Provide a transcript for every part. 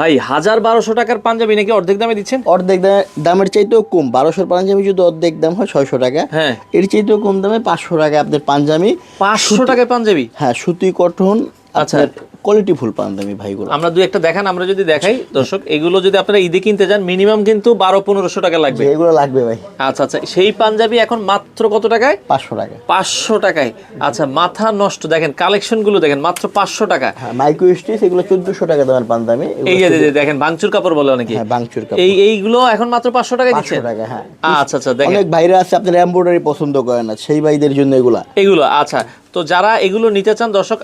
ভাই হাজার বারোশো টাকার পাঞ্জাবি নাকি অর্ধেক দামে দিচ্ছেন? অর্ধেক দামে- দামের চাইতেও কম। বারোশোর পাঞ্জাবি যদি অর্ধেক দাম হয় ছয়শো টাকা। হ্যাঁ। এর চাইতেও কম দামে পাঁচশো টাকা আপনার পাঞ্জাবি। পাঁচশো টাকায় পাঞ্জাবি? হ্যাঁ সুতি কটন আচ্ছা। কোয়ালিটি ফুল পাঞ্জাবি ভাইগুলো। আমরা দুই একটা দেখান আমরা যদি দেখাই দর্শক এগুলো যদি আপনারা ঈদে কিনতে যান মিনিমাম কিন্তু বারো পনেরোশো টাকা লাগবে। এগুলো লাগবে ভাই। আচ্ছা আচ্ছা সেই পাঞ্জাবি এখন মাত্র কত টাকায়? পাঁচশো টাকা। পাঁচশো টাকায়। আচ্ছা মাথা নষ্ট দেখেন কালেকশনগুলো দেখেন মাত্র পাঁচশো টাকা। হ্যাঁ মাইক্রো স্টিচ এগুলো চোদ্দশো টাকা দামের পাঞ্জাবি এই যে দেখেন ভাঙচুর কাপড় বলে অনেকে। হ্যাঁ বাংচুর কাপড়। এই এইগুলো এখন মাত্র পাঁচশো টাকায় পাঁচশো দিচ্ছেন টাকা হ্যাঁ। আচ্ছা আচ্ছা দেখেন। অনেক ভাইরা আছে আপনার এমব্রয়ডারি পছন্দ করে না সেই ভাইদের জন্য এগুলা। এগুলো আচ্ছা তো যারা এগুলো নিতে চান দর্শক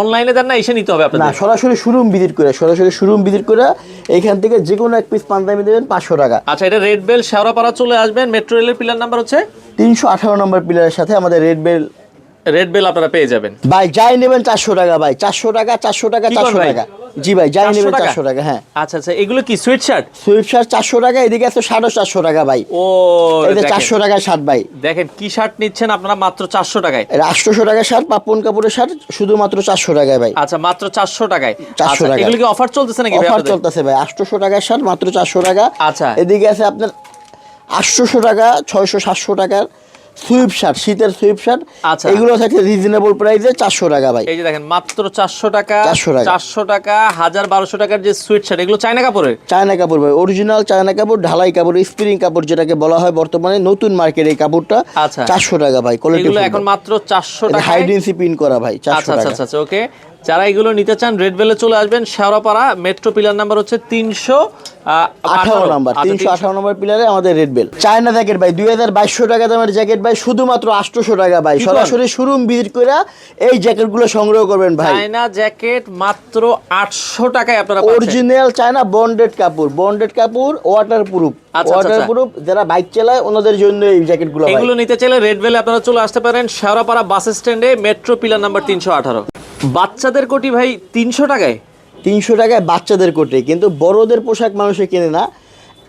অনলাইনে দেন না এসে নিতে হবে না সরাসরি শোরুম ভিজিট করে সরাসরি শোরুম ভিজিট করে এখান থেকে যে কোনো এক পিস পাঞ্জাবি দেবেন পাঁচশো টাকা। আচ্ছা এটা রেড বেল শেওড়াপাড়া চলে আসবেন মেট্রো রেলের পিলার নাম্বার হচ্ছে? তিনশো আঠারো নম্বর পিলারের সাথে আমাদের রেড বেল রেড বেল আপনারা পেয়ে যাবেন। ভাই যাই নেবেন চারশো টাকা ভাই। চারশো টাকা চারশো টাকা চারশো টাকা। জি ভাই যাই নেবেন চারশো টাকা হ্যাঁ। আচ্ছা আচ্ছা এগুলো কি সুইট শার্ট সুইট শার্ট চারশো টাকা এদিকে আছে সাড়ে চারশো টাকা ভাই। ও চারশো টাকা শার্ট ভাই। দেখেন কি শার্ট নিচ্ছেন আপনারা? মাত্র চারশো টাকায়। আটশোশো টাকা শার্ট পাপন কাপুরের শার্ট শুধুমাত্র চারশো টাকায় ভাই। আচ্ছা মাত্র চারশো টাকায়। চারশো টাকা এগুলো কি অফার চলতেছে নাকি অফার চলতেছে ভাই। আটশোশো টাকার শার্ট মাত্র চারশো টাকা। আচ্ছা। এদিকে আছে আপনার আটশোশো টাকা ছয়শো সাতশো টাকার সুইপ শার্ট শীতের সুইপ শার্ট আচ্ছা। এগুলো থাকে রিজনেবল প্রাইসে চারশো টাকা ভাই এই যে দেখেন মাত্র চারশো টাকা 400 টাকা। চারশো টাকা হাজার বারোশো টাকার যে সুইট শার্ট এগুলো চায়না কাপড়ের চায়না কাপড় ভাই অরিজিনাল চায়না কাপড় ঢালাই কাপড় স্প্রিং কাপড় যেটাকে বলা হয় বর্তমানে নতুন মার্কেট এই কাপড়টা আচ্ছা। চারশো টাকা ভাই কোয়ালিটি এখন মাত্র চারশো টাকা হাইডেন্সি পিন করা ভাই চারশো আচ্ছা আচ্ছা আচ্ছা ওকে যারা এগুলো নিতে চান রেড বেলে চলে আসবেন। শেওড়াপাড়া মেট্রো পিলার নাম্বার হচ্ছে তিনশো আঠারো নাম্বার আচ্ছা, তিনশো আঠারো নম্বর পিলারে আমাদের রেড বেল চায়না জ্যাকেট ভাই দুই হাজার বাইশশো টাকা দামের জ্যাকেট ভাই শুধুমাত্র আটশোশো টাকা ভাই। সরাসরি শোরুম ভিজিট করে এই জ্যাকেটগুলো সংগ্রহ করবেন ভাই। চায়না জ্যাকেট মাত্র আটশো টাকায় আপনারা অরিজিনাল চায়না বন্ডেড কাপড় বন্ডেড কাপড় ওয়াটার প্রুফ ওয়াটার। প্রুফ যারা বাইক চালায় ওনাদের জন্য এই জ্যাকেটগুলো এগুলো নিতে চাইলে রেড বেলে আপনারা চলে আসতে পারেন। শেওড়াপাড়া বাস স্ট্যান্ডে মেট্রো পিলার নাম্বার তিনশো আঠারো। বাচ্চাদের কোটি ভাই তিনশো টাকায়? তিনশো টাকায় বাচ্চাদের কোটি, কিন্তু বড়দের পোশাক মানুষে কেনে না।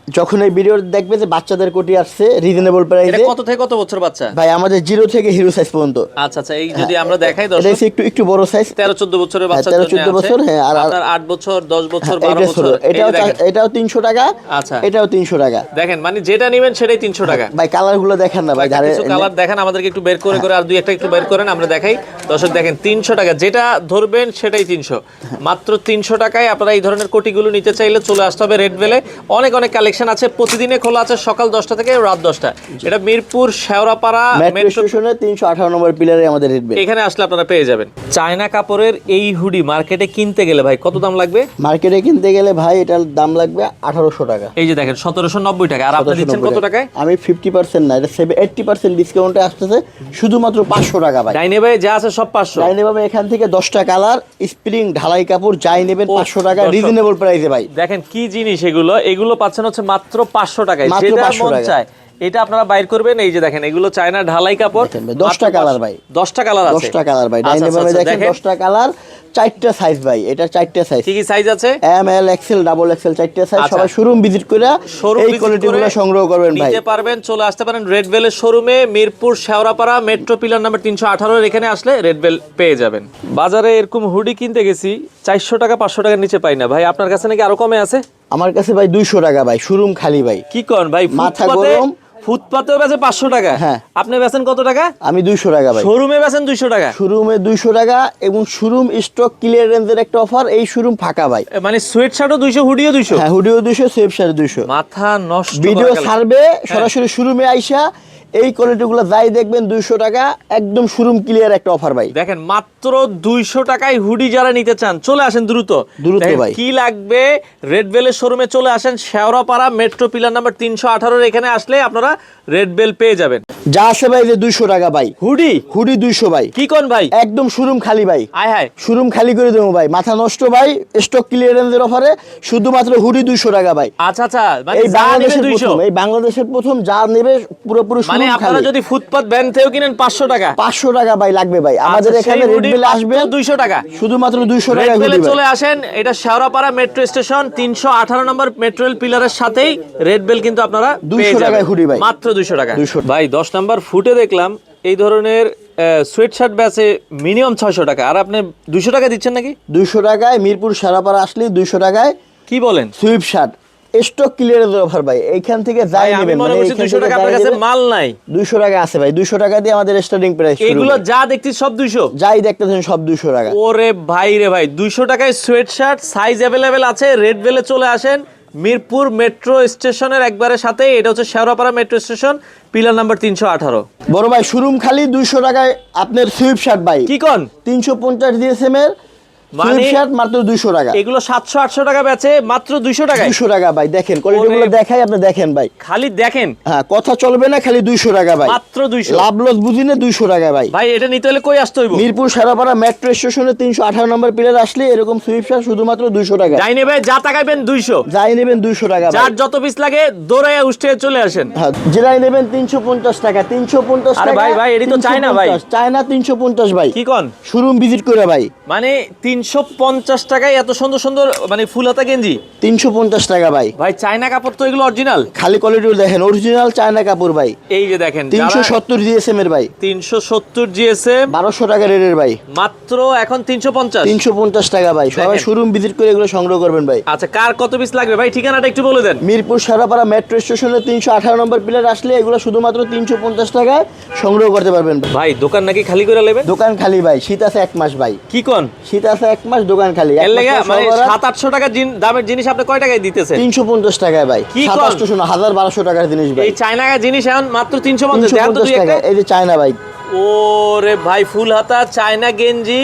যখন এই ভিডিও দেখবে যে বাচ্চাদের কোটি আসছে রিজনেবল এটা প্রাইসে কত থেকে কত বছর বাচ্চা? ভাই আমাদের জিরো থেকে হিরো সাইজ পর্যন্ত। আচ্ছা আচ্ছা এই যদি আমরা দেখাই এটা দর্শক হচ্ছে একটু একটু বড় সাইজ তেরো চোদ্দ বছরের বাচ্চা 13 14 বছর, হ্যাঁ, আর- আপনার আট বছর দশ বছর বারো এটা ছোট বছর এটাও। এটাও তিনশো টাকা। আচ্ছা। এটাও তিনশো টাকা। দেখেন মানে যেটা নেবেন সেটাই তিনশো টাকা। ভাই কালারগুলো দেখেন না ভাই ধারে কিছু কালার দেখেন আমাদেরকে একটু বের করে করে আর দুই একটা একটু বের করেন আমরা দেখাই। দর্শক দেখেন তিনশো টাকা যেটা ধরবেন সেটাই তিনশো। মাত্র তিনশো টাকায় আপনারা এই ধরনের কোটিগুলো নিতে চাইলে চলে আসতে হবে রেড বেলে অনেক অনেক কালেকশন আছে প্রতিদিনে খোলা আছে সকাল দশটা থেকে রাত দশটা এটা মিরপুর শেওড়াপাড়া মেট্রো স্টেশনে তিনশো আঠারো নম্বর পিলারে আমাদের এখানে আসলে আপনারা পেয়ে যাবেন। চায়না কাপড়ের এই হুডি মার্কেটে কিনতে গেলে ভাই কত দাম লাগবে? মার্কেটে কিনতে গেলে ভাই এটার দাম লাগবে আঠারোশো টাকা। এই যে দেখেন সতেরোশো নব্বই টাকা। আর আপনি দিচ্ছেন কত টাকায়? আমি ফিফটি পার্সেন্ট না এটা সেভেন এইটটি পার্সেন্ট ডিসকাউন্টে আসতেছে শুধুমাত্র পাঁচশো টাকা ভাই। ডাইনে ভাই যা আছে সব পাঁচশো। যাই নেবেন এখান থেকে দশটা কালার স্প্রিং ঢালাই কাপড় যাই নেবেন পাঁচশো টাকা রিজনেবল প্রাইসে ভাই। দেখেন কি জিনিস এগুলো। এগুলো পাচ্ছেন হচ্ছে মাত্র পাঁচশো টাকায়। যেটা মন। চায় এটা আপনারা বাইর করবেন এই যে দেখেন এগুলো চায়না ঢালাই কাপড়। দশটা কালার ভাই। দশটা কালার আছে। দশটা কালার ভাই। দেখেন দশটা কালার চারটা সাইজ ভাই এটা চারটা সাইজ কি কি সাইজ আছে? M L XL double XL চারটা সাইজ। সবাই শোরুম ভিজিট করে এই সংগ্রহ করবেন ভাই। নিতে পারবেন চলে আসতে পারেন রেড বেলের শোরুমে Mirpur Shewrapara metro pillar number তিনশো আঠারোর এখানে আসলে রেড বেল পেয়ে যাবেন। বাজারে এরকম হুডি কিনতে গেছি চারশো টাকা পাঁচশো টাকার নিচে পাই না। ভাই আপনার কাছে নাকি আরও কমে আছে? আমার কাছে ভাই দুইশো টাকা ভাই শোরুম খালি ভাই। কি কন ভাই মাথা গরম। ফুটপাতেও বেচে পাঁচশো টাকা। হ্যাঁ। আপনি বেচেন কত টাকা? আমি দুইশো টাকা ভাই। শোরুমে বেচেন দুইশো টাকা। শোরুমে দুইশো টাকা এবং শোরুম স্টক ক্লিয়ারেন্সের একটা অফার এই শোরুম ফাঁকা ভাই। মানে সোয়েট শার্টও দুইশো হুডিও দুইশো? হ্যাঁ হুডিও দুইশো সোয়েট শার্ট দুইশো। মাথা নষ্ট ভিডিও ছাড়বে সরাসরি শোরুমে আইসা এই কোয়ালিটিগুলো যাই দেখবেন দুইশো টাকা একদম শুরুম ক্লিয়ার একটা অফার ভাই। দেখেন মাত্র দুইশো টাকায় হুডি যারা নিতে চান চলে আসেন দ্রুত। দ্রুত ভাই। কি লাগবে? রেড বেলের শোরুমে চলে আসেন শেওরাপাড়া মেট্রো পিলার নাম্বার তিনশো আঠারোর এখানে আসলে আপনারা রেড বেল পেয়ে যাবেন। যা আছে ভাই যে দুইশো টাকা ভাই। হুডি? হুডি দুইশো ভাই। কি কোন ভাই? একদম শোরুম খালি ভাই। আয় হায়। শোরুম খালি করে দেবো ভাই। মাথা নষ্ট ভাই স্টক ক্লিয়ারেন্সের অফারে শুধুমাত্র হুডি দুইশো টাকা ভাই। আচ্ছা আচ্ছা মানে এই বাংলাদেশের দুইশো। প্রথম এই বাংলাদেশের প্রথম যা নেবে পুরোপুরি মানে আপনারা যদি ফুটপাত ভ্যান থেকেও কিনেন পাঁচশো টাকা। পাঁচশো টাকা ভাই লাগবে ভাই। আমাদের আচ্ছা, এখানে রেড হুডি আসবে। দুইশো টাকা। শুধুমাত্র দুইশো টাকা রেড বেলে চলে আসেন এটা শেওড়াপাড়া মেট্রো স্টেশন তিনশো আঠারো নম্বর মেট্রো পিলারের সাথেই রেড বেল কিন্তু আপনারা 200 পেয়ে টাকায় হুডি ভাই। মাত্র দুইশো টাকা। 200 ভাই দশ নাম্বার ফুটে দেখলাম এই ধরনের সোয়েট ব্যাচে মিনিমাম ছয়শো টাকা। আর আপনি দুইশো টাকা দিচ্ছেন নাকি? দুইশো টাকায় মিরপুর সারাপাড়া আসলে দুইশো টাকায়। কি বলেন? সুইপ শার্ট স্টক ক্লিয়ারের অফার ভাই। এইখান থেকে যাই নেবেন মনে মানে করছি এইখান দুশো থেকে টাকা আপনার কাছে মাল নাই। 200 টাকা আছে ভাই 200 টাকা দিয়ে আমাদের স্টার্টিং প্রাইস এগুলো যা দেখছি সব দুইশো। যাই দেখতেছেন সব 200 টাকা। ওরে ভাই রে ভাই দুইশো টাকায় সোয়েট শার্ট সাইজ অ্যাভেলেবেল আছে রেড বেলে চলে আসেন। মিরপুর মেট্রো স্টেশনের একবারে সাথে এটা হচ্ছে Shewrapara metro station pillar number তিনশো আঠারো। বড় ভাই শোরুম খালি 200 টাকায় আপনার সুইপ শার্ট ভাই। কি কন? 350 ডিএসএম এর মানে- সুইপ শার্ট মাত্র 200 টাকা। এগুলো সাতশো আটশো টাকা বেচে মাত্র দুইশো টাকায়। 200 টাকা ভাই দেখেন কোয়ালিটিগুলো দেখাই আপনি দেখেন ভাই। খালি দেখেন। হ্যাঁ কথা চলবে না খালি 200 টাকা ভাই। মাত্র দুইশো। লাভ লস বুঝি 200 টাকা ভাই। ভাই এটা নিতে হলে কই আসতে হইব? মিরপুর সারাপাড়া মেট্রো স্টেশনে 318 নম্বর পিলার আসলে এরকম শুধুমাত্র 200 টাকা। যাই নেবে যা টাকাইবেন দুইশো। যাই নেবেন 200 টাকা যার যত পিস লাগে দৌড়াইয়া উঠে চলে আসেন। হ্যাঁ জেলাই নেবেন 350 টাকা 350 আরে টাকা ভাই, ভাই, এটি তো চায়না ভাই। 350, চায়না 350 ভাই। কি কন? শোরুম ভিজিট করে ভাই। মানে তিনশো পঞ্চাশ টাকায় এত সুন্দর সুন্দর মানে ফুল হাতা গেঞ্জি 350 টাকা ভাই। ভাই চায়না কাপড় তো এগুলো অরিজিনাল খালি কোয়ালিটি দেখেন অরিজিনাল চায়না কাপড় ভাই। এই যে দেখেন 370 জিএসএম এর ভাই। তিনশো সত্তর জিএসএম 1200 টাকা রেটের ভাই। মাত্র এখন তিনশো পঞ্চাশ। 350 টাকা ভাই। সবাই। শোরুম ভিজিট করে এগুলো সংগ্রহ করবেন ভাই। আচ্ছা কার কত পিস লাগবে ভাই? ঠিকানাটা একটু বলে দেন। মিরপুর সারাপাড়া মেট্রো স্টেশনে তিনশো আঠারো নম্বর পিলার আসলে এগুলো শুধুমাত্র তিনশো পঞ্চাশ টাকায় সংগ্রহ করতে পারবেন ভাই। দোকান নাকি খালি করে নেবেন দোকান খালি ভাই শীত আছে এক মাস ভাই। কি কন? শীত আছে এক মাস দোকান খালি। মানে সাত আটশো টাকা দামের জিনিস আপনি কয় টাকায় দিতেছেন? তিনশো পঞ্চাশ টাকায় ভাই। কি সাত কন? শোনো হাজার বারোশো টাকার জিনিস ভাই। এই চায়না জিনিস এখন মাত্র তিনশো পঞ্চাশ টাকা এই যে চায়না ভাই। ওরে ভাই ফুল হাতা চায়না গেঞ্জি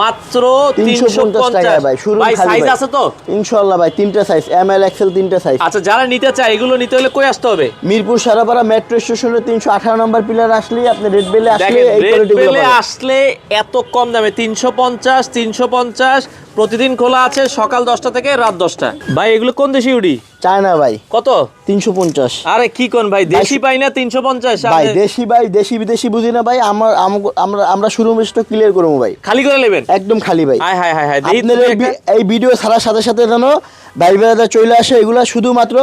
মাত্র তিনশো তিনশো পঞ্চাশ টাকায় পঞ্চাশ। ভাই শুরু ভাই সাইজ আছে তো? ইনশাআল্লাহ ভাই তিনটা সাইজ এম এল এক্সেল তিনটা সাইজ আচ্ছা যারা নিতে চায় এগুলো নিতে হলে কই আসতে হবে? মিরপুর সারাপাড়া মেট্রো স্টেশনে তিনশো আঠারো নম্বর পিলার আসলেই আপনি রেড বেলে আসলে এই রেড কোয়ালিটিগুলো আসলে এত কম দামে তিনশো পঞ্চাশ তিনশো পঞ্চাশ প্রতিদিন খোলা আছে সকাল দশটা থেকে রাত দশটা। ভাই এগুলো কোন দেশি উডি চায়না ভাই। কত? তিনশো পঞ্চাশ। আরে কি কোন ভাই? দেশি পাই না তিনশো পঞ্চাশ? ভাই দেশি ভাই দেশি বিদেশি বুঝি না ভাই আমার আম- আমরা আমরা শুরু মিষ্ট ক্লিয়ার করব ভাই। খালি করে নেবেন? একদম খালি ভাই। হ্যাঁ হ্যাঁ হ্যাঁ এই এই ভিডিও ছাড়ার সাথে সাথে যেন ভাই বেড়াতে চলে আসে এগুলা শুধুমাত্র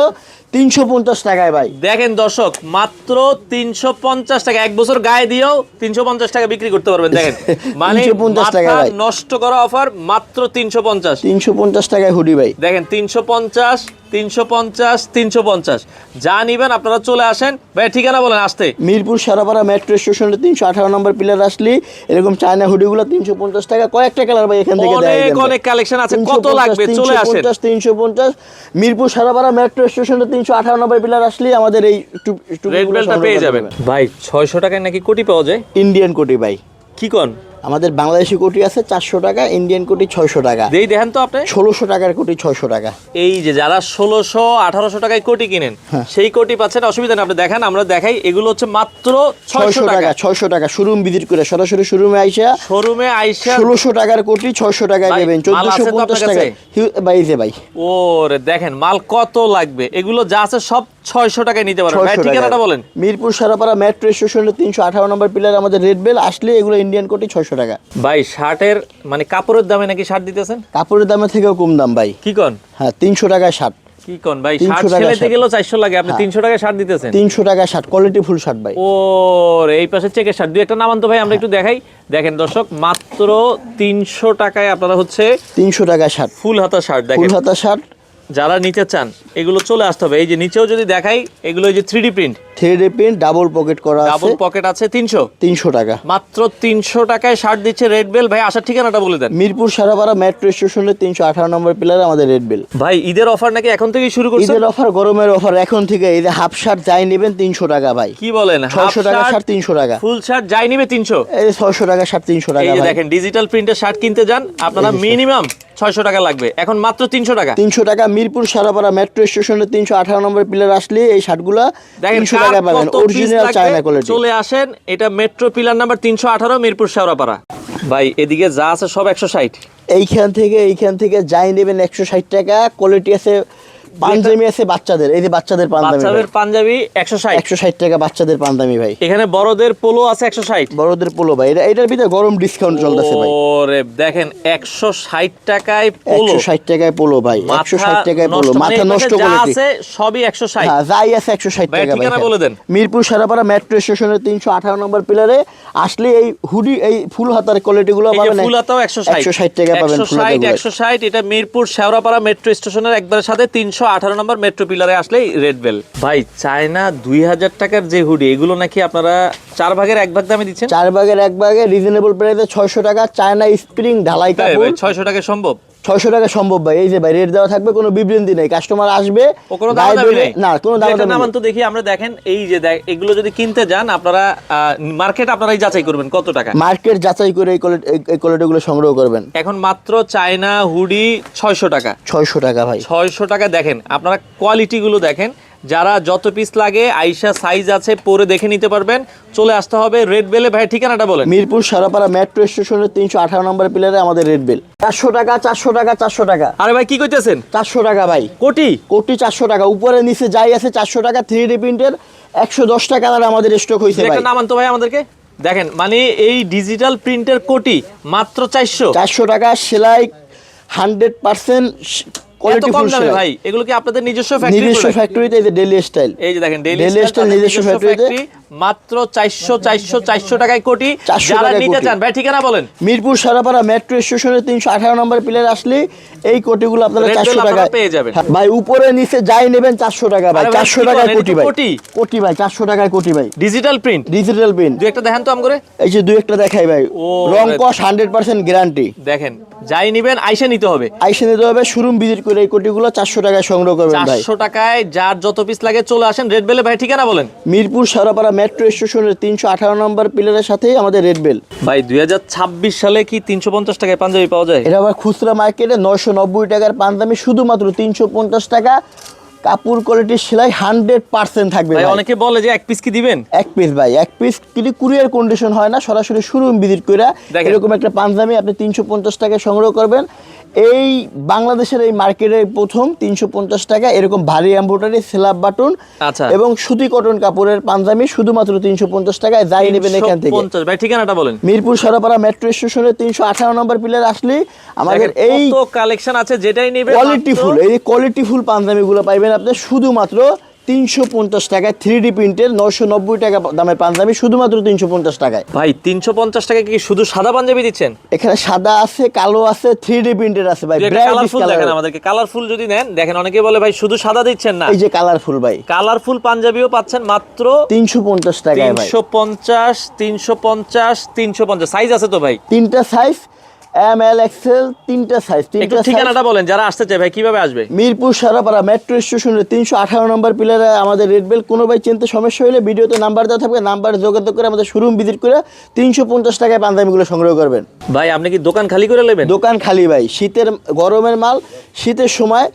তিনশো পঞ্চাশ টাকায় ভাই। দেখেন দর্শক মাত্র তিনশো পঞ্চাশ টাকা। এক বছর গায়ে দিয়েও তিনশো পঞ্চাশ টাকা বিক্রি করতে পারবেন দেখেন। মানে 350 টাকা ভাই। নষ্ট করা অফার মাত্র তিনশো পঞ্চাশ। তিনশো পঞ্চাশ টাকায় হুডি ভাই। দেখেন তিনশো পঞ্চাশ তিনশো পঞ্চাশ তিনশো পঞ্চাশ। যা নিবেন আপনারা চলে আসেন। ভাই ঠিকানা বলেন আসতে। মিরপুর সারাপাড়া মেট্রো স্টেশনে তিনশো আঠারো নম্বর পিলার আসলে। এরকম চায়না হুডিগুলো তিনশো পঞ্চাশ টাকা। কয়েকটা কালার ভাই এখান থেকে অনেক অনেক কালেকশন আছে। কত লাগবে? চলে আসেন। 350, 350 মিরপুর সারাপাড়া মেট্রো স্টেশনে তিনশো আঠারো নম্বর পিলার আসলে। আমাদের এই টু- রেড বেলটা পেয়ে যাবেন। ভাই ছয়শো টাকায় নাকি কোটি পাওয়া যায়? ইন্ডিয়ান কোটি ভাই। কি কোন? আমাদের বাংলাদেশি কোটি আছে চারশো টাকা ইন্ডিয়ান কোটি ছয়শো টাকা। এই দেখেন তো আপনি। ষোলোশো টাকার কোটি ছয়শো টাকা। এই যে যারা ষোলোশো আঠারোশো টাকায় কোটি কিনেন হ্যাঁ। সেই কোটি পাচ্ছেন অসুবিধা নেই আপনি দেখেন আমরা দেখাই এগুলো হচ্ছে মাত্র ছয়শো টাকা। ছয়শো টাকা শোরুম ভিজিট করে সরাসরি শোরুমে আইসা শোরুমে আইসা ষোলোশো টাকার কোটি ছয়শো টাকায় দেবেন চোদ্দশো পঞ্চাশ টাকা? বাইরে ভাই ওরে দেখেন মাল কত লাগবে এগুলো যা আছে সব ছয়শো টাকায় নিতে পারবেন। ঠিকানাটা বলেন। মিরপুর সারাপাড়া মেট্রো স্টেশনে তিনশো আঠারো নম্বর পিলার আমাদের রেড বেল আসলে এগুলো ইন্ডিয়ান কোটি ছয়শো টাকা। ভাই শার্টের মানে কাপড়ের দামে নাকি শার্ট দিতেছেন? কাপড়ের দামে থেকেও কম দাম ভাই। কি কোন? হ্যাঁ তিনশো টাকায় শার্ট। কি কোন ভাই? 300 টাকা লাগে। আপনি হ্যাঁ। তিনশো টাকায় শার্ট দিতেছেন? তিনশো টাকায় শার্ট কোয়ালিটি ফুল শার্ট ভাই। ও এই পাশে চেকের শার্ট। দুই একটা নামান তো ভাই আমরা একটু দেখাই। দেখেন দর্শক মাত্র তিনশো টাকায় আপনারা হচ্ছে তিনশো টাকায় শার্ট। ফুল হাতা শার্ট ফুল হাতা শার্ট যারা নিতে চান এগুলো চলে আসতে হবে। এই যে নিচেও যদি দেখাই এগুলো এই যে three print three print double pocket করা ডাবল পকেট আছে তিনশো। তিনশো টাকা। মাত্র তিনশো টাকায় শার্ট দিচ্ছে রেড বেল ভাই আসার ঠিকানাটা বলে দেন। মিরপুর সারাপাড়া মেট্রো স্টেশনে তিনশো আঠারো নম্বর পিলার আমাদের রেড বেল ভাই ঈদের অফার নাকি এখন থেকেই শুরু করছে ঈদের অফার গরমের অফার এখন থেকে এই যে হাফ শার্ট যাই নেবেন তিনশো টাকা ভাই। কি বলেন? ছয়শো টাকা শার্ট তিনশো টাকা। ফুল শার্ট যাই নেবে তিনশো। এই ছয়শো টাকা শার্ট তিনশো টাকা দেখেন ডিজিটাল প্রিন্টের শার্ট কিনতে যান আপনারা মিনিমাম ছয়শো টাকা লাগবে। এখন মাত্র তিনশো টাকা। তিনশো টাকা মিরপুর সারাপাড়া মেট্রো স্টেশনে তিনশো আঠারো নম্বর পিলার আসলে এই শার্টগুলা গুলো তিনশো টাকা পাবেন। অরিজিনাল চায়না কোয়ালিটি চলে আসেন এটা মেট্রো পিলার নাম্বার তিনশো আঠারো মিরপুর সারাপাড়া। ভাই এদিকে যা আছে সব একশো ষাট। এইখান থেকে এইখান থেকে যাই নেবেন একশো ষাট টাকা। কোয়ালিটি আছে পাঞ্জাবি আছে বাচ্চাদের এই যে বাচ্চাদের পাঞ্জাবি বাচ্চাদের পাঞ্জাবি একশো ষাট। একশো ষাট টাকা বাচ্চাদের পাঞ্জাবি ভাই। এখানে বড়দের পোলো আছে একশো ষাট। বড়দের পোলো ভাই এটা এটার ভিতরে গরম ডিসকাউন্ট চলতেছে ভাই। ওরে দেখেন একশো ষাট টাকায় পোলো। একশো ষাট টাকায় পোলো ভাই একশো ষাট টাকায় পোলো মাথা নষ্ট যা আছে সবই একশো ষাট। হ্যাঁ যাই আছে একশো ষাট ভাই, টাকা ভাই ঠিকানা বলে দেন। মিরপুর সারাপাড়া মেট্রো স্টেশনের তিনশো আঠারো নম্বর পিলারে। আসলে এই হুডি এই ফুল হাতার কোয়ালিটি গুলো পাবেন একশো ষাট। একশো ষাট টাকা পাবেন ফুল। একশো ষাট এটা মিরপুর শেওড়াপাড়া মেট্রো স্টেশনের একবারের সাথে তিনশো আঠারো নম্বর মেট্রো পিলারে আসলেই রেড বেল ভাই চায়না দুই হাজার টাকার যে হুডি এগুলো নাকি আপনারা চার ভাগের এক ভাগ দামে দিচ্ছেন? চার ভাগের এক ভাগে রিজনেবল প্রাইসে ছয়শো টাকা চায়না স্প্রিং ঢালাই কাপড়। ছয়শো টাকা সম্ভব। ছয়শো টাকা সম্ভব ভাই। এই যে ভাই রেট দেওয়া থাকবে কোনো বিবৃতি নেই। কাস্টমার আসবে কোনো না কোনো দাম তো দেখি আমরা দেখেন এই যে এগুলো যদি কিনতে যান আপনারা মার্কেট আপনারাই যাচাই করবেন কত টাকা। মার্কেট যাচাই করে এই কোয়ালিটি এই কোয়ালিটিগুলো সংগ্রহ করবেন। এখন মাত্র চায়না হুডি ছয়শো টাকা। ছয়শো টাকা ভাই। ছয়শো টাকা দেখেন আপনারা কোয়ালিটি গুলো দেখেন যারা যত পিস লাগে আইসা সাইজ আছে পরে দেখে নিতে পারবেন। চলে আসতে হবে রেড বেলে ভাই ঠিকানাটা বলেন। মিরপুর সারাপাড়া মেট্রো স্টেশনের তিনশো আঠারো নম্বর পিলারে আমাদের রেড বিল চারশো টাকা চারশো টাকা চারশো টাকা। আরে ভাই কি কইতেছেন? চারশো টাকা ভাই। কোটি? কোটি চারশো টাকা। উপরে নিচে যাই আছে চারশো টাকা থ্রি ডি প্রিন্টের একশো দশ টাকা আমাদের স্টক হয়েছে ভাই। একটা নামান তো ভাই আমাদেরকে। দেখেন মানে এই ডিজিটাল প্রিন্টের কোটি মাত্র চারশো। চারশো টাকা সেলাই হান্ড্রেড পার্সেন্ট এত কোয়ালিটি ফুল দামে ভাই এগুলো কি আপনাদের নিজস্ব ফ্যাক্টরি নিজস্ব ফ্যাক্টরিতে এই যে ডেলি স্টাইল এই যে দেখেন ডেইলি Style নিজস্ব factory তে। মাত্র চারশো চারশো চারশো টাকায় কোটি। যারা নিতে চান ভাই ঠিকানা বলেন। মিরপুর সারাপাড়া মেট্রো স্টেশনের তিনশো আঠারো নম্বর পিলার আসলে এই কোটিগুলো আপনারা Red চারশো Bell টাকা আপনারা পেয়ে যাবেন। ভাই উপরে নিচে যাই নেবেন চারশো টাকা ভাই আরে ভাই, চারশো কি টাকায় কোটি ভাই। কোটি? কোটি ভাই চারশো টাকায় কোটি ভাই। ডিজিটাল প্রিন্ট ডিজিটাল প্রিন্ট দু একটা দেখেন তো আম করে। এই যে দুই একটা দেখাই ভাই। রং। কস হান্ড্রেড পার্সেন্ট গ্যারান্টি দেখেন যাই নিবেন আইসা নিতে হবে। আইসে নিতে হবে শোরুম ভিজিট করে এই কোটিগুলো চারশো টাকায় সংগ্রহ করবেন চারশো টাকায় যার যত পিস লাগে চলে আসেন রেড বেলে ভাই ঠিকানা বলেন। মিরপুর সারাপাড়া মেট্রো স্টেশনের তিনশো আঠারো নম্বর পিলারের সাথেই আমাদের রেড বেল ভাই দুই হাজার ছাব্বিশ সালে কি তিনশো পঞ্চাশ টাকায় পাঞ্জাবি পাওয়া যায়? এটা আবার খুচরা মার্কেটে নয়শো নব্বই টাকার পাঞ্জাবি শুধুমাত্র তিনশো পঞ্চাশ টাকা। কাপড় কোয়ালিটি সেলাই হান্ড্রেড পার্সেন্ট থাকবে। অনেকে বলে যে এক পিস কি দিবেন? এক পিস ভাই এক পিস কিন্তু কুরিয়ার কন্ডিশন হয় না সরাসরি শোরুম ভিজিট করে এরকম একটা পাঞ্জাবি আপনি তিনশো পঞ্চাশ টাকায় সংগ্রহ করবেন। এই বাংলাদেশের এই মার্কেটে প্রথম তিনশো পঞ্চাশ টাকা এরকম ভারী এম্ব্রয়ডারি স্ল্যাব বাটন আচ্ছা। এবং সুতি কটন কাপড়ের পাঞ্জাবি শুধুমাত্র তিনশো পঞ্চাশ টাকায় যাই নেবেন এখান থেকে। ভাই ঠিকানাটা বলেন। মিরপুর সরাপাড়া মেট্রো স্টেশনের তিনশো আঠারো নম্বর পিলার আসলে। আমাদের এই কালেকশন আছে যেটাই নিবে কোয়ালিটি ফুল এই কোয়ালিটি ফুল পাঞ্জাবিগুলো পাইবেন আপনি শুধুমাত্র তিনশো পঞ্চাশ টাকায় থ্রি ডি প্রিন্টের নশো নব্বই টাকা দামের পাঞ্জাবি শুধুমাত্র তিনশো পঞ্চাশ টাকায়। ভাই তিনশো পঞ্চাশ টাকা কি শুধু সাদা পাঞ্জাবি দিচ্ছেন? এখানে সাদা আছে কালো আছে থ্রি ডি প্রিন্টের আছে ভাই কালারফুল দেখেন আমাদেরকে কালারফুল যদি নেন দেখেন অনেকে বলে ভাই শুধু সাদা দিচ্ছেন না। এই যে কালারফুল ভাই। কালারফুল পাঞ্জাবিও পাচ্ছেন মাত্র তিনশো পঞ্চাশ টাকায় তিনশো পঞ্চাশ তিনশো পঞ্চাশ তিনশো পঞ্চাশ। সাইজ আছে তো ভাই? তিনটা সাইজ এম এল এক্সেল তিনটা সাইজ তিনটা ঠিকানাটা বলেন যারা আসতে চায় ভাই কীভাবে আসবে? মিরপুর সারাপাড়া মেট্রো স্টেশনের তিনশো আঠারো নম্বর পিলারে আমাদের রেড বেল কোনো ভাই চিনতে সমস্যা হলে ভিডিওতে নাম্বার দেওয়া থাকবে নাম্বার যোগাযোগ করে আমাদের শোরুম ভিজিট করে তিনশো পঞ্চাশ টাকায় পাঞ্জাবিগুলো সংগ্রহ করবেন। ভাই আপনি কি দোকান খালি করে নেবেন? দোকান খালি ভাই শীতের গরমের মাল শীতের সময়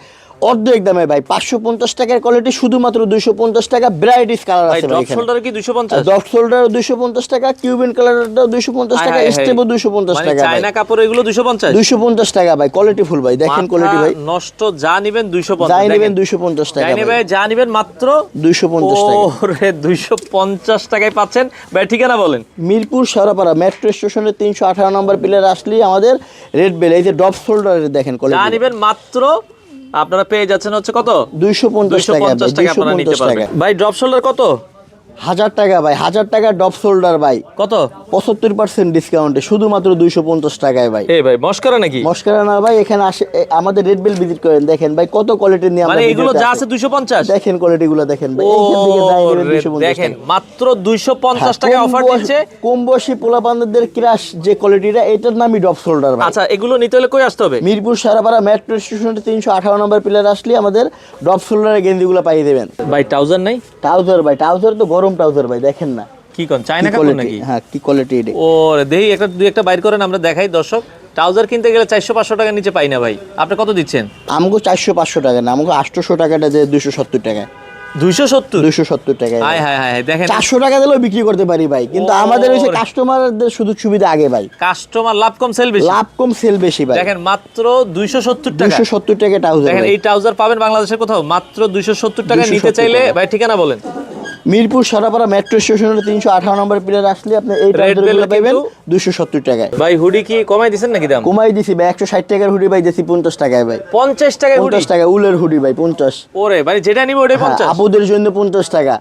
অর্ধেক দামে ভাই। পাঁচশো পঞ্চাশ টাকার কোয়ালিটি শুধুমাত্র দুইশো পঞ্চাশ টাকা ভ্যারাইটিস কালার ভাই আছে ভাই শোল্ডার কি দুশো পঞ্চাশ? ডট শোল্ডার দুইশো পঞ্চাশ টাকা কিউবিন কালারটাও দুইশো পঞ্চাশ টাকা স্টেপও দুইশো পঞ্চাশ মানে টাকা ভাই। চায়না কাপড় এগুলো দুশো পঞ্চাশ? দুইশো পঞ্চাশ টাকা ভাই কোয়ালিটি ফুল ভাই দেখেন কোয়ালিটি ভাই। নষ্ট যা নিবেন দুইশো পঞ্চাশ যাই নেবেন দুইশো পঞ্চাশ টাকা নেবে যা নিবেন মাত্র দুইশো পঞ্চাশ টাকা। ওরে দুইশো পঞ্চাশ টাকায় পাচ্ছেন। ভাই ঠিকানা বলেন। মিরপুর সারাপাড়া মেট্রো স্টেশনের তিনশো আঠারো নম্বর পিলার আসলেই আমাদের রেড বেল এই যে ডপ শোল্ডারের দেখেন যা কোয়ালিটি নিবেন মাত্র আপনারা পেয়ে যাচ্ছেন হচ্ছে কত? দুইশো পঞ্চাশ টাকা ভাই ড্রপ শোল্ডার কত? হাজার টাকা ভাই হাজার টাকা ডপ শোল্ডার ভাই। কত? পঁচাত্তর পার্সেন্ট ডিসকাউন্টে শুধুমাত্র দুইশো পঞ্চাশ টাকায় ভাই। এই ভাই মস্করা নাকি? মস্কারা না ভাই এখানে আসে আমাদের রেড বেল ভিজিট করেন দেখেন ভাই কত কোয়ালিটি নিয়ে মানে এগুলো যা আছে। দুইশো পঞ্চাশ? দেখেন কোয়ালিটি গুলো দেখেন ভাই এইখান থেকে যাই নেবেন ওরে, 250 দেখেন মাত্র দুইশো পঞ্চাশ হ্যাঁ, টাকা অফার দিচ্ছে। কম বয়সী পোলাপানদের ক্রাশ যে কোয়ালিটিটা এটার নামই ডপ শোল্ডার ভাই। আচ্ছা এগুলো নিতে হলে কই আসতে হবে? মিরপুর সারাপাড়া মেট্রো স্টেশনের তিনশো আঠারো নম্বর পিলার আসলে আমাদের ডপ শোল্ডারের গেঞ্জিগুলো পাইয়ে দেবেন। ভাই ট্রাউজার নাই? ট্রাউজার ভাই ট্রাউজার তো গরম ট্রাউজার ভাই দেখেন না। কি কোন চায়না কাপড় নাকি? হ্যাঁ কি কোয়ালিটি এটা। দেহি একটা দুই একটা বাইর করেন আমরা দেখাই। দর্শক ট্রাউজার কিনতে গেলে চারশো পাঁচশো টাকার নিচে পাই না ভাই। আপনি কত দিচ্ছেন? আমাকে চারশো পাঁচশো টাকা না আমাকে আটশোশো টাকাটা যে দুশো সত্তর টাকা। দুইশো সত্তর? সত্তর টাকায় হাই হাই হাই দেখেন। চারশো টাকা দিলেও বিক্রি করতে পারি ভাই কিন্তু আমাদের হচ্ছে কাস্টমারদের সুযোগ সুবিধা আগে ভাই। কাস্টমার লাভ কম সেল বেশি। লাভ কম সেল বেশি ভাই। দেখেন মাত্র দুইশো সত্তর টাকা। দুশো সত্তর টাকা ট্রাউজার দেখেন এই ট্রাউজার পাবেন বাংলাদেশের কোথাও মাত্র দুইশো সত্তর টাকা 270 নিতে চাইলে ভাই ঠিকানা বলেন। মিরপুর সরাপাড়া মেট্রো স্টেশনের তিনশো আঠারো নম্বর পিলার আসলে আপনি এই প্যান্টগুলো পাবেন দুশো সত্তর টাকায়। ভাই হুডি কি কমাই দিছেন নাকি দাম? কমাই দিছি ভাই একশো ষাট টাকার হুডি ভাই দিছি পঞ্চাশ টাকায় ভাই। পঞ্চাশ টাকায় পঞ্চাশ টাকা উলের হুডি ভাই পঞ্চাশ। ওরে ভাই যেটা নিবে ওটাই হ্যাঁ, পঞ্চাশ? আপুদের জন্য পঞ্চাশ টাকা।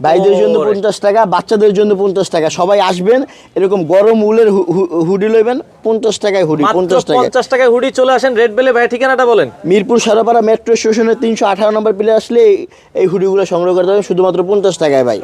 ভাইদের জন্য পঞ্চাশ টাকা বাচ্চাদের জন্য পঞ্চাশ টাকা। সবাই আসবেন এরকম গরম উলের হু- হু- হুডি লইবেন পঞ্চাশ টাকায় হুডি পঞ্চাশ টাকা পঞ্চাশ টাকায় হুডি চলে আসেন রেড বেলে ভাই ঠিকানাটা বলেন। মিরপুর সারাপাড়া মেট্রো স্টেশনের তিনশো আঠারো নম্বর প্লে আসলে এই- এই হুডিগুলো সংগ্রহ করতে হবে শুধুমাত্র পঞ্চাশ টাকায় ভাই।